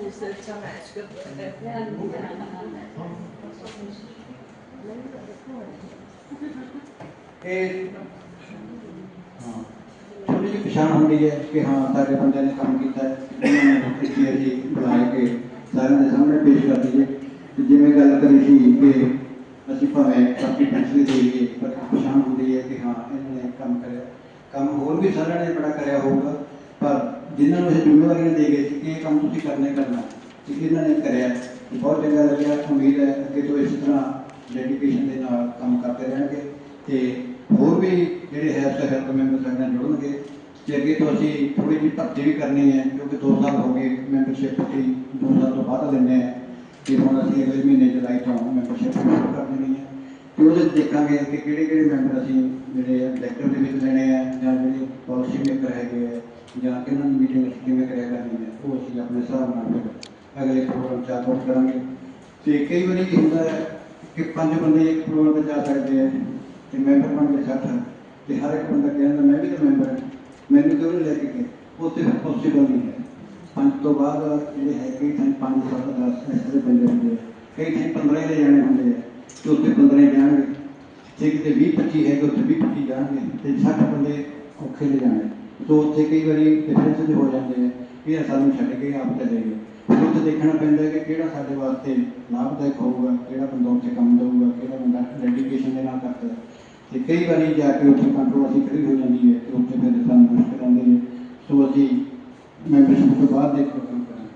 ਤੋਹਫੇ ਲਾਏ ਹੈ ਇਹ ਹਾਂ ਥੋੜੀ ਜਿਹੀ ਪਛਾਣ ਹੁੰਦੀ ਹੈ ਕਿ ਹਾਂ ਸਾਡੇ ਬੰਦੇ ਨੇ ਕੰਮ ਕੀਤਾ ਹੈ ਉਹਨਾਂ ਨੂੰ ਇੱਥੇ ਅਸੀਂ ਬੁਲਾ ਕੇ ਸਾਰਿਆਂ ਦੇ ਸਾਹਮਣੇ ਪੇਸ਼ ਕਰ ਦਈਏ ਤੇ ਜਿਵੇਂ ਗੱਲ ਕਰੀ ਸੀ ਕਿ ਅਸੀਂ ਭਾਵੇਂ ਆਪਣੀ ਫੈਸਲੇ ਦੇ ਲਈਏ ਪਰ ਪਛਾਣ ਹੁੰਦੀ ਹੈ ਕਿ ਹਾਂ ਇਹਨਾਂ ਨੇ ਕੰਮ ਕਰਿਆ ਕੰਮ ਹੋਰ ਵੀ ਸਾਰਿਆਂ ਨੇ ਬੜਾ ਕਰਿਆ ਹੋਊਗਾ ਪਰ ਜਿਨ੍ਹਾਂ ਨੂੰ ਅਸੀਂ ਜ਼ਿੰਮੇਵਾਰੀਆਂ ਦੇ ਗਏ ਸੀ ਕਿ ਇਹ ਕੰਮ ਤੁਸੀਂ ਕਰਨਾ ਕਰਨਾ ਤੇ ਇਹਨਾਂ ਨੇ ਕਰਿਆ। ਬਹੁਤ ਚੰਗਾ ਲੱਗਿਆ, ਉਮੀਦ ਹੈ ਅੱਗੇ ਤੋਂ ਇਸ ਤਰ੍ਹਾਂ ਡੈਡੀਕੇਸ਼ਨ ਦੇ ਨਾਲ ਕੰਮ ਕਰਦੇ ਰਹਿਣਗੇ ਤੇ ਹੋਰ ਵੀ ਜਿਹੜੇ ਹੈ ਸਹਿਤ ਮੈਂਬਰ ਸਾਡੇ ਨਾਲ ਜੁੜਨਗੇ। ਤੇ ਅੱਗੇ ਤੋਂ ਅਸੀਂ ਥੋੜੀ ਜਿਹੀ ਭਰਤੀ ਵੀ ਕਰਨੀ ਹੈ, ਕਿਉਂਕਿ 2 ਸਾਲ ਹੋ ਗਏ ਮੈਂਬਰਸ਼ਿਪ ਦੀ 2 ਸਾਲ ਤੋਂ ਬਾਅਦ ਲੈਂਦੇ ਆ ਤੇ ਹੁਣ ਅਸੀਂ ਅਗਲੇ ਮਹੀਨੇ ਜੁਲਾਈ ਤੋਂ ਮੈਂਬਰਸ਼ਿਪ ਸ਼ੁਰੂ ਕਰ ਦੇਣੀ ਹੈ। ਤੇ ਉਹਦੇ 'ਚ ਦੇਖਾਂਗੇ ਕਿ ਕਿਹੜੇ ਕਿਹੜੇ ਮੈਂਬਰ ਅਸੀਂ ਜਿਹੜੇ ਡਾਇਰੈਕਟਰ ਦੇ ਵਿੱਚ ਲੈਣੇ ਆ ਜਾਂ ਜਿਹੜੇ ਪਾਲਿਸੀ ਮੇਕਰ ਹੈਗੇ ਆ ਜਾਂ ਇਹਨਾਂ ਦੀ ਮੀਟਿੰਗ ਅਸੀਂ ਕਿਵੇਂ ਕਰਿਆ ਕਰਨੀ ਹੈ, ਉਹ ਅਸੀਂ ਆਪਣੇ ਹਿਸਾਬ ਨਾਲ ਫਿਰ ਅਗਲੇ ਪ੍ਰੋਗਰਾਮ ਚ ਆਊਟ ਕਰਾਂਗੇ। ਤੇ ਕਈ ਵਾਰੀ ਕੀ ਹੁੰਦਾ ਹੈ ਕਿ ਪੰਜ ਬੰਦੇ ਇੱਕ ਪ੍ਰੋਗਰਾਮ 'ਤੇ ਜਾ ਸਕਦੇ ਆ ਤੇ ਮੈਂਬਰ ਬਣ ਕੇ ਸੱਠ ਤੇ ਹਰ ਇੱਕ ਬੰਦਾ ਕਹਿੰਦਾ ਮੈਂ ਵੀ ਤਾਂ ਮੈਂਬਰ ਹਾਂ, ਮੈਨੂੰ ਕਿਉਂ ਨਹੀਂ ਲੈ ਕੇ ਗਏ? ਉੱਥੇ ਫਿਰ ਪੋਸੀਬਲ ਨਹੀਂ ਹੈ। ਪੰਜ ਤੋਂ ਬਾਅਦ ਜਿਹੜੇ ਹੈ, ਕਈ ਥਾਂ ਪੰਜ, ਸੱਤ, ਦਸ ਇਸ ਤਰ੍ਹਾਂ ਬੰਦੇ ਹੁੰਦੇ ਕਈ ਥਾਂ 15 ਦੇ ਜਾਣੇ ਹੁੰਦੇ ਆ, ਤੇ ਉੱਥੇ 15 ਜਾਣਗੇ। ਜੇ ਕਿਤੇ 20 25 ਹੈਗੇ, ਉੱਥੇ 20 25 ਜਾਣਗੇ, ਤੇ 60 ਬੰਦੇ ਔਖੇ ਲੈ ਜਾਣੇ ਸੋ ਉੱਥੇ ਕਈ ਵਾਰੀ ਡਿਫਰੈਂਸ ਹੋ ਜਾਂਦੇ ਆ ਵੀ ਇਹ ਸਾਨੂੰ ਛੱਡ ਕੇ ਆਪ ਚਲੇ ਗਏ। ਫਿਰ ਉੱਥੇ ਦੇਖਣਾ ਪੈਂਦਾ ਕਿ ਕਿਹੜਾ ਸਾਡੇ ਵਾਸਤੇ ਲਾਭਦਾਇਕ ਹੋਊਗਾ, ਕਿਹੜਾ ਬੰਦਾ ਉੱਥੇ ਕੰਮ ਦੇਊਗਾ, ਕਿਹੜਾ ਬੰਦਾ ਡੈਡੀਕੇਸ਼ਨ ਦੇ ਨਾਲ ਕਰਦਾ ਹੈ। ਤੇ ਕਈ ਵਾਰੀ ਜਾ ਕੇ ਉੱਥੇ ਕੰਟਰੋਵਰਸੀ ਖੜੀ ਹੋ ਜਾਂਦੀ ਹੈ ਤੇ ਉੱਥੇ ਫਿਰ ਸਾਨੂੰ ਮੁਸ਼ਕਲ ਆਉਂਦੀ ਹੈ ਸੋ ਅਸੀਂ ਮੈਂਬਰਸ਼ਿਪ ਤੋਂ ਬਾਅਦ ਦੇਖ ਕੇ ਕੰਮ ਕਰਾਂਗੇ।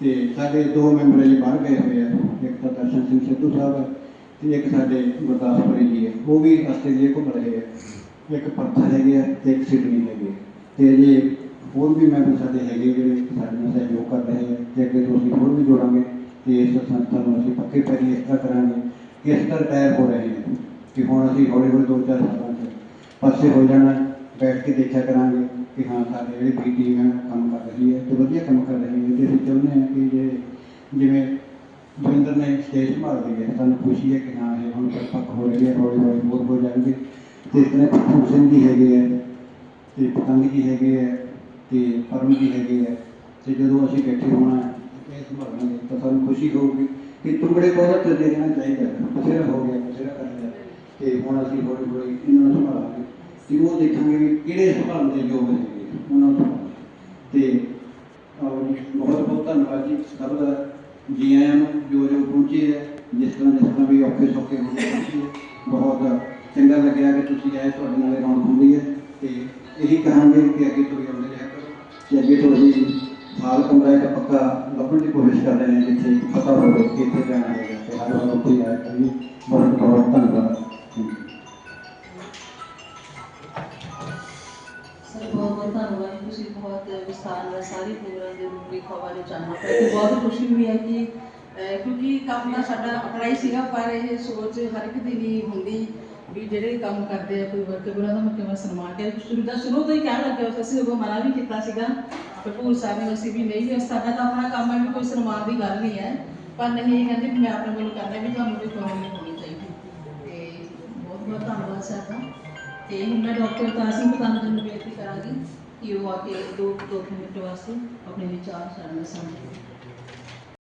ਤੇ ਸਾਡੇ ਦੋ ਮੈਂਬਰ ਜੀ ਬਾਹਰ ਗਏ ਹੋਏ ਆ, ਇੱਕ ਤਾਂ ਦਰਸ਼ਨ ਸਿੰਘ ਸਿੱਧੂ ਸਾਹਿਬ ਹੈ ਤੇ ਇੱਕ ਸਾਡੇ ਗੁਰਦਾਸਪੁਰੀ ਜੀ ਹੈ, ਉਹ ਵੀ ਆਸਟ੍ਰੇਲੀਆ ਘੁੰਮ ਰਹੇ ਆ। ਇੱਕ ਪੱਥਰ ਹੈਗੇ ਆ ਤੇ ਇੱਕ ਸਿਡਨੀ ਹੈਗੇ ਆ। ਤੇ ਜੇ ਹੋਰ ਵੀ ਮੈਂਬਰ ਸਾਡੇ ਹੈਗੇ ਜਿਹੜੇ ਸਾਡੇ ਨਾਲ ਸਹਿਯੋਗ ਕਰ ਰਹੇ ਆ ਤੇ ਅੱਗੇ ਤੋਂ ਅਸੀਂ ਹੋਰ ਵੀ ਜੋੜਾਂਗੇ ਤੇ ਇਸ ਸੰਸਥਾ ਨੂੰ ਅਸੀਂ ਪੱਕੇ ਪੈਰੀ ਇਸ ਤਰ੍ਹਾਂ ਕਰਾਂਗੇ ਇਸ ਤਰ੍ਹਾਂ ਰਿਟਾਇਰ ਹੋ ਰਹੇ ਹਾਂ ਕਿ ਹੁਣ ਅਸੀਂ ਹੌਲੀ ਹੌਲੀ ਦੋ ਚਾਰ ਸਾਲਾਂ ਚ ਪਾਸੇ ਹੋ ਜਾਣਾ, ਬੈਠ ਕੇ ਦੇਖਿਆ ਕਰਾਂਗੇ ਕਿ ਹਾਂ ਸਾਡੇ ਜਿਹੜੇ ਪੀ ਟੀਮ ਹੈ ਕੰਮ ਕਰ ਰਹੀ ਹੈ ਤੇ ਵਧੀਆ ਕੰਮ ਕਰ ਰਹੀ ਹੈ ਤੇ ਅਸੀਂ ਚਾਹੁੰਦੇ ਹਾਂ ਕਿ ਜੇ ਜਿਵੇਂ ਜਵਿੰਦਰ ਨੇ ਸਟੇਜ ਸੰਭਾਲ ਲਈ ਹੈ ਸਾਨੂੰ ਖੁਸ਼ੀ ਹੈ ਕਿ ਹਾਂ ਇਹ ਹੁਣ ਪੱਕ ਹੋ ਰਹੀ ਹੈ ਹੌਲੀ ਹੌਲੀ ਹੋਰ ਹੋ ਜਾਣਗੇ। ਤੇ ਇਸ ਤਰ੍ਹਾਂ ਭੂਪ ਸਿੰਘ ਜੀ ਹੈਗੇ ਹੈ ਤੇ ਪਤੰਗ ਜੀ ਹੈਗੇ ਹੈ ਤੇ ਪਰਮ ਜੀ ਹੈਗੇ ਹੈ ਤੇ ਜਦੋਂ ਅਸੀਂ ਬੈਠੇ ਹੋਣਾ, ਇਹ ਸੰਭਾਲਾਂਗੇ ਤਾਂ ਸਾਨੂੰ ਖੁਸ਼ੀ ਹੋਊਗੀ ਕਿ ਤੁੰਗੜੇ ਬਹੁਤ ਚੱਲਦੇ ਰਹਿਣਾ ਚਾਹੀਦਾ, ਬਥੇਰਾ ਹੋ ਗਿਆ, ਬਥੇਰਾ ਕਰ ਲਿਆ। ਤੇ ਹੁਣ ਅਸੀਂ ਹੌਲੀ ਹੌਲੀ ਇਹਨਾਂ ਨੂੰ ਸੰਭਾਲਾਂਗੇ। ਤੇ ਉਹ ਦੇਖਾਂਗੇ ਵੀ ਕਿਹੜੇ ਸੰਭਾਲਣ ਦੇ ਯੋਗ ਹੈਗੇ ਉਹਨਾਂ ਨੂੰ ਸੰਭਾਲਾਂਗੇ। ਤੇ ਆਓ ਬਹੁਤ ਬਹੁਤ ਧੰਨਵਾਦ ਜੀ ਸਭ ਦਾ। ਜੀ ਆਇਆਂ ਨੂੰ ਜੋ ਜੋ ਪਹੁੰਚੇ ਹੈ ਜਿਸ ਤਰ੍ਹਾਂ ਜਿਸ ਤਰ੍ਹਾਂ ਵੀ ਔਖੇ ਸੌਖੇ ਹੁੰਦੇ ਪਹੁੰਚੇ ਬਹੁਤ ਚੰਗਾ ਲੱਗਿਆ ਕਿ ਤੁਸੀਂ ਆਏ, ਤੁਹਾਡੇ ਨਾਲ ਰੌਣਕ ਹੁੰਦੀ ਹੈ ਤੇ ਇਹੀ ਕਹਾਂਗੇ ਕਿ ਅੱਗੇ ਤੋਂ ਆਉਂਦੇ ਰਿਹਾ ਕਰੋ ਤੇ ਅੱਗੇ ਤੋਂ ਅਸੀਂ ਕਮਰਾ ਇੱਕ ਪੱਕਾ ਲੱਭਣ ਦੀ ਕੋਸ਼ਿਸ਼ ਕਰ ਰਹੇ ਹਾਂ ਜਿੱਥੇ ਪਤਾ ਹੋਵੇ ਕਿ ਇੱਥੇ ਜਾਣਾ ਹੈ ਤੇ ਹਰ ਵਾਰ ਉੱਥੇ ਆਇਆ ਕਰੀਏ ਬਹੁਤ ਬਹੁਤ ਧੰਨਵਾਦ। ਸਰ, ਬਹੁਤ ਬਹੁਤ ਧੰਨਵਾਦ ਤੁਸੀਂ ਬਹੁਤ ਵਿਸਥਾਰ ਨਾਲ ਸਾਰੀ ਪ੍ਰੋਗਰਾਮ ਦੇ ਰੂਪਰੇਖਾ ਬਾਰੇ ਜਾਣਨਾ ਪਿਆ ਤੇ ਬਹੁਤ ਖੁਸ਼ੀ ਹੋਈ ਹੈ ਕਿ ਕਿਉਂਕਿ ਕੰਮ ਤਾਂ ਸਾਡਾ ਆਪਣਾ ਹੀ ਸੀਗਾ, ਪਰ ਇਹ ਸੋਚ ਹਰ ਇੱਕ ਦੀ ਨਹੀਂ ਹੁੰਦੀ ਵੀ ਜਿਹੜੇ ਕੰਮ ਕਰਦੇ ਆ, ਕੋਈ ਵਰਕ ਉਹਨਾਂ ਦਾ ਮੈਂ ਕਿਵੇਂ ਸਨਮਾਨ ਕਰਾਂ ਸ਼ੁਰੂ ਸ਼ੁਰੂ ਤੋਂ ਹੀ ਕਹਿਣ ਲੱਗੇ ਹੋਏ ਅਸੀਂ ਉਹ ਮਨਾ ਵੀ ਕੀਤਾ ਸੀਗਾ। ਭਰਪੂਰ ਸਾਹਿਬ ਨੇ ਅਸੀਂ ਵੀ ਨਹੀਂ ਵੀ ਸਾਡਾ ਤਾਂ ਆਪਣਾ ਕੰਮ ਹੈ ਵੀ ਕੋਈ ਸਨਮਾਨ ਦੀ ਗੱਲ ਨਹੀਂ ਹੈ। ਪਰ ਨਹੀਂ, ਇਹ ਕਹਿੰਦੇ ਵੀ ਮੈਂ ਆਪਣੇ ਵੱਲੋਂ ਕਰਨਾ ਵੀ ਤੁਹਾਨੂੰ ਕੋਈ ਪ੍ਰੋਬਲਮ ਨਹੀਂ ਹੋਣੀ ਚਾਹੀਦੀ। ਤੇ ਬਹੁਤ ਬਹੁਤ ਧੰਨਵਾਦ ਸਰ ਦਾ। ਤੇ ਹੁਣ ਮੈਂ ਡਾਕਟਰ ਤਾਸਿਮ ਪਤਾਨ ਜੀ ਨੂੰ ਬੇਨਤੀ ਕਰਾਂਗੀ ਕਿ ਉਹ ਆ ਕੇ ਦੋ ਦੋ ਮਿੰਟ ਵਾਸਤੇ ਆਪਣੇ ਵਿਚਾਰ ਸਾਡੇ ਨਾਲ ਸਾਂਝੇ